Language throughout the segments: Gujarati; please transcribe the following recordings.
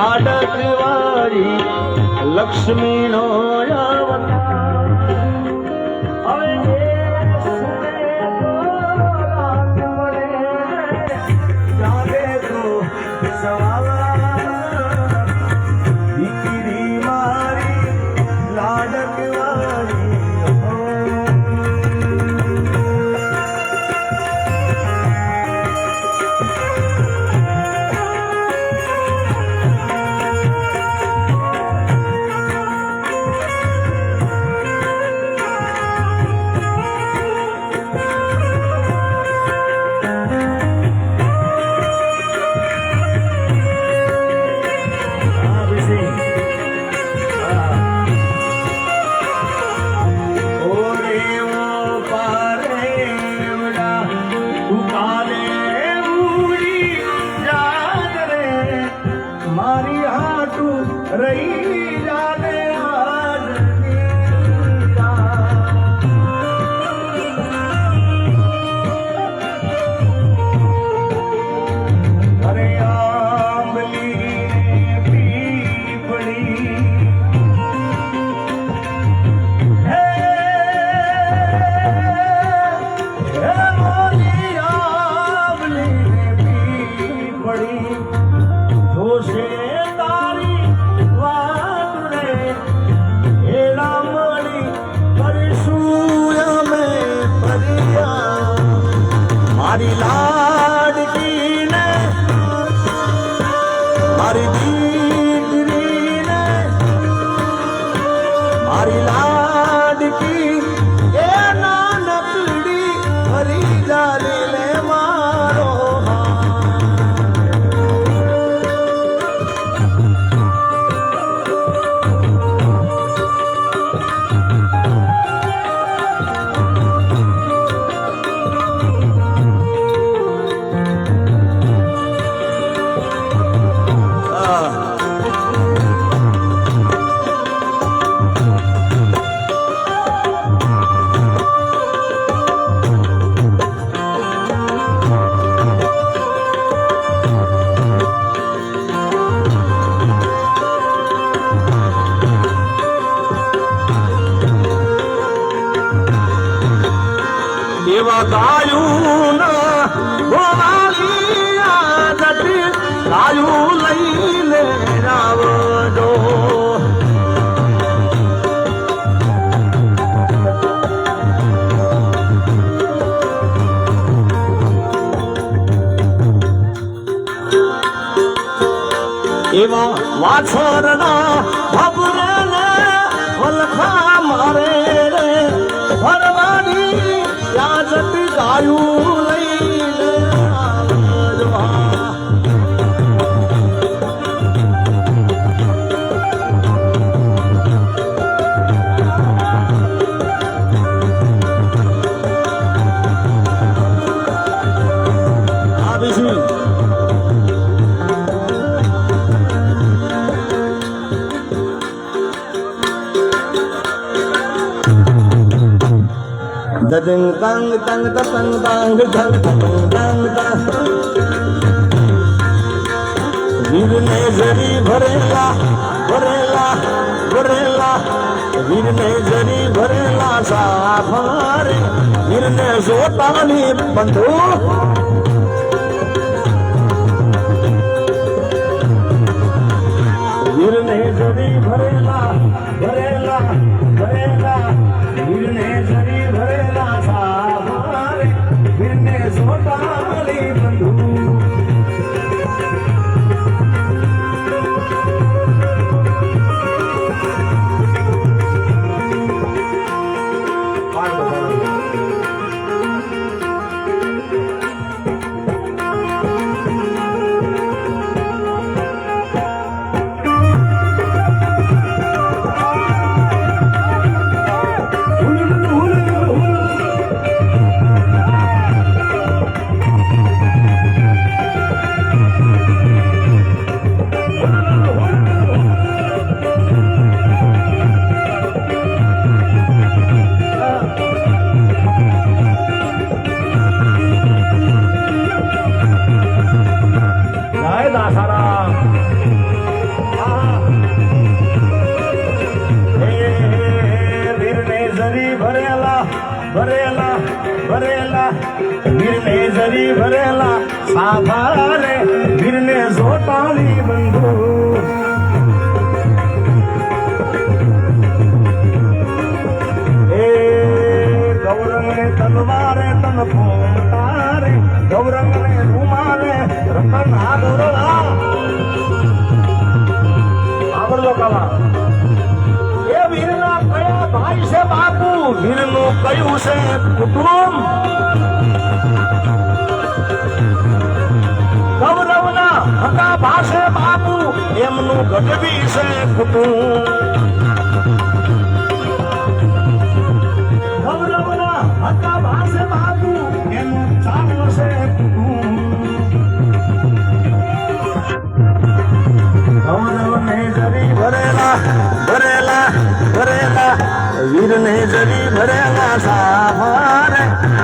લાડકવારી લક્ષ્મીનો हमारी हाटू रही जाने એવા વાછરના ભબરે વલખા મારે રે. ભરવાની યાજત ગાયું તંગ તંગ તંગ તંગ તંગ તંગ તંગ તંગ વીરને જરી ભરેલા ભરેલા ભરેલા વીરને જરી ભરેલા સાફારે વીરને જોતાની બંધુ વીરને જરી ભરેલા ભરેલા ભરેલા વીરને જરી જરી ભરેલા રે વીરને જોટાળી બંધુ. તલવારે તન ફોટારે ગૌરંગને રૂમાલે રતન આગોરવા આવડલો કાલા. એ કયા ભાઈ છે બાપુ? વીરનું કયું છે કુટુંબ? હકા ભાષે બાપુ, એમનું ગઢવી છે કુટુંબ ભરેલા ભરેલા ભરેલા, વીરને જરી ભરેલા સાહાર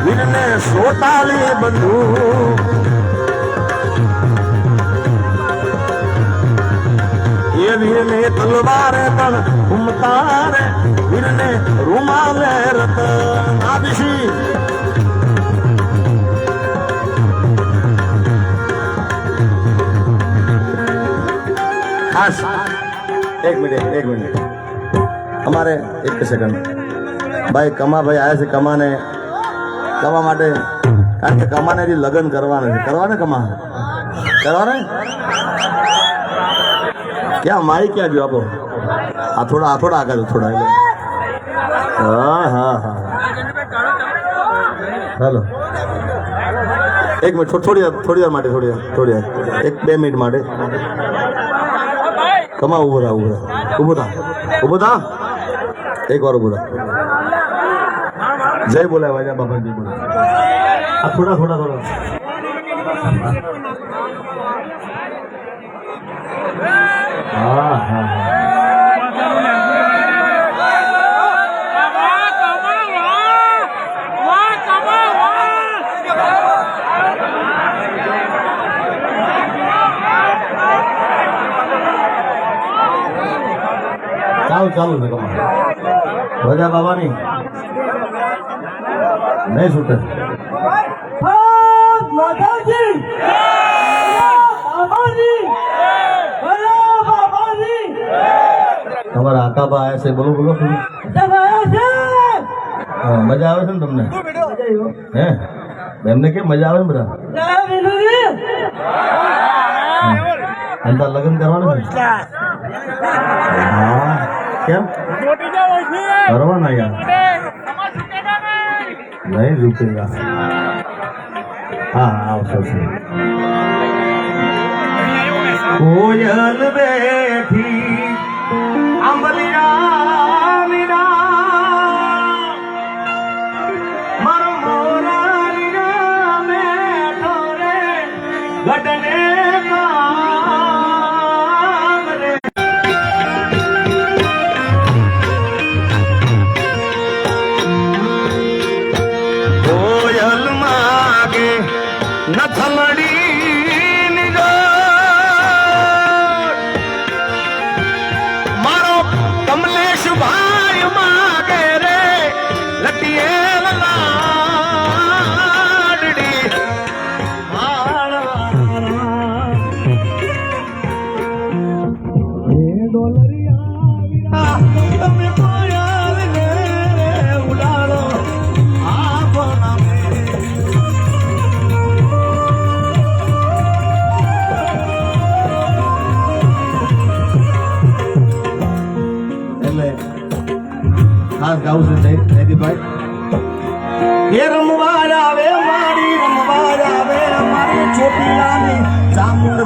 વીરને સોતાલી બંધુ. વીરને તલવારે પણ ઘૂમતારે વીરને રૂમાલે રતન આપીશી ખાસ એક મિનિટ એક મિનિટ અમારે એક સેકન્ડ ભાઈ કમા ભાઈ આવ્યા છે કમાને કમા માટે કારણ કે કમાને હજી લગ્ન કરવાના છે. કરવાને કમા? કરવાને? ક્યાં મારી ક્યાં ગયો આપો આ થોડા આ થોડા આગળ થોડા. હા હા હા હાલો એક મિનિટ થોડી વાર થોડી વાર માટે થોડી વાર થોડી વાર એક બે મિનિટ માટે કમા ઊભો થા ઊભો થા ઊભો થા ઊભો થા એક વાર ઊભો થા જય બોલાય વાજા બાબા જય બોલાય થોડા થોડા થોડા હા હા હા વાહ કમા વાહ વાહ કમા વાહ ચાલુ ચાલુ છે કમા રાજા બાબાની નહીં છૂટે તમારા આકાબા આવ્યા છે, બોલો બોલો. મજા આવે છે ને તમને? હે? એમને કેમ મજા આવે ને બધા? અંદર લગ્ન કરવાનું કેમ? કરવાના યાર. નહીં રૂકેગા હા, આવશે આવશે. કોયલ બેઠી ખાસ ગાવું છે જય- જયદીપભાઈ એ રમવા આવે મારી રમવા આવે મારી ચોટીલાની ચામુંડ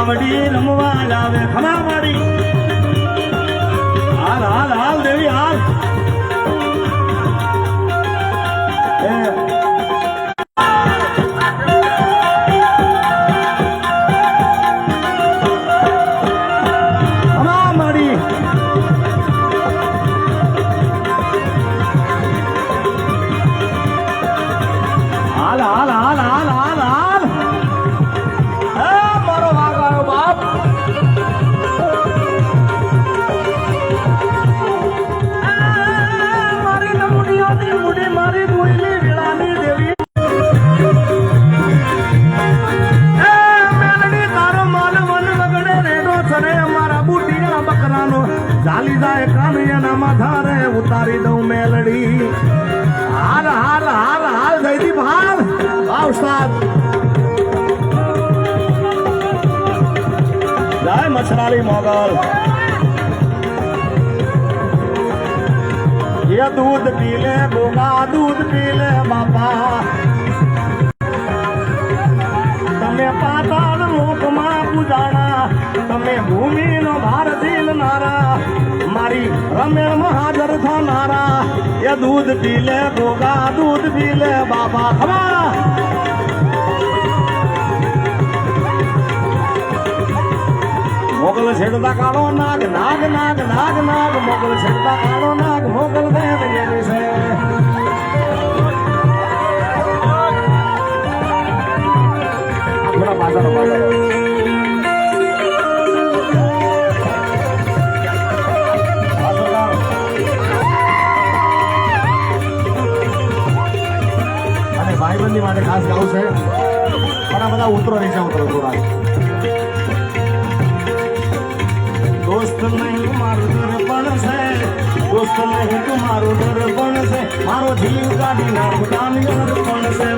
માવડી રમવા લાવે ખમા મેલડી હાલ હાલ હાલ હાલ જયદીપ હાલ વાહ ઉસ્તાદ જય મછરાળી મોગલ ये दूध पी ले गोगा दूध पी ले बापા તમે પાતાળ લોકમાં પૂજાણા તમે ભૂમિનો ભાર ઝીલનારા મારી રમેણમાં હાજર થનારા. એ દૂધ પી લે, ભોગા દૂધ પી લે બાબા ખમા મોગલ છેડતા કાળો નાગ નાગ નાગ નાગ નાગ, મોગલ છેડતા કાળો નાગ, મોગલ દેવ છે. પાછળ પાછળ અને માટે ખાસ ગાવું છે. પણ બધા ઉતરો નીચે ઉતરો થોડા. દોસ્ત છે. દોસ્ત નહીં તું મારું દર્પણ છે. મારો જીવ કાઢી નામ કામ દર્પણ છે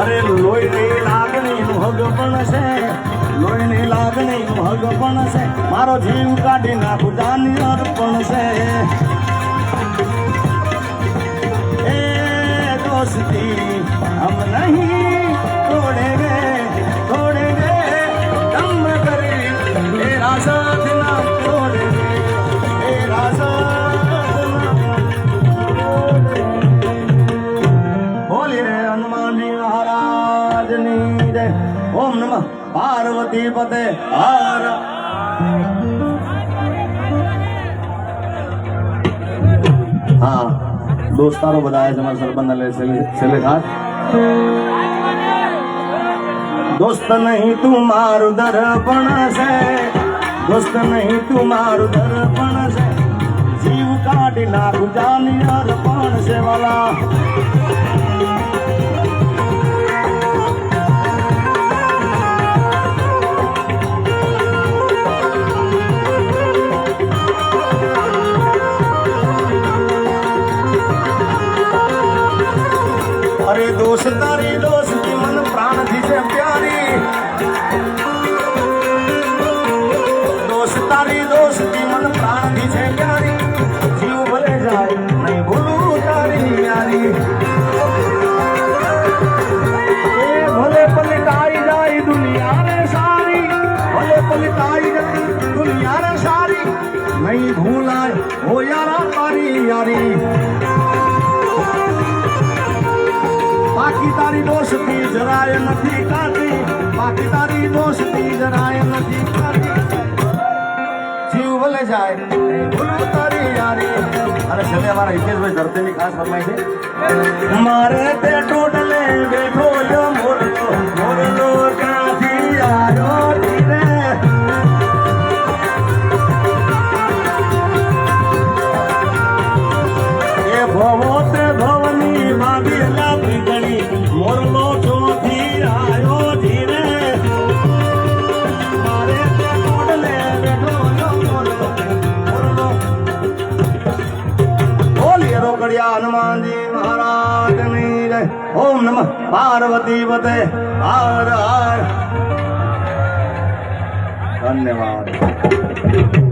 અરે લોહીની લાગણીનું હગ પણ છે. લોહીની લાગણીનું હગ પણ છે. મારો જીવ કાઢી નાખું દાન અર્પણ છે. પાર્વતી હાર હા દોસ્તારો બધા આવ્યા છે મારા સરપંચ લે છેલ્લે ખાસ દોસ્ત નહીં તું મારું દર્પણ છે દોસ્ત નહીં તું મારું દર્પણ છે જીવ કાઢી નાખું જાની અર્પણ છે વાલા તારી યારી. બાકી તારી દોસ્તી જરાય નથી કાઢી બાકી તારી દોસ્તી જરાય નથી કાઢી જીવ ભલે જાય ભૂલું તારી યારી. અરે છેલ્લે અમારા હિતેશભાઈ ધરતીની ખાસ ફરમાય છે. મારે તે ટોટલે બેઠો મોરલો મોરલો કાથી આવ્યો પાર્વતી વધે હર હર. ધન્યવાદ.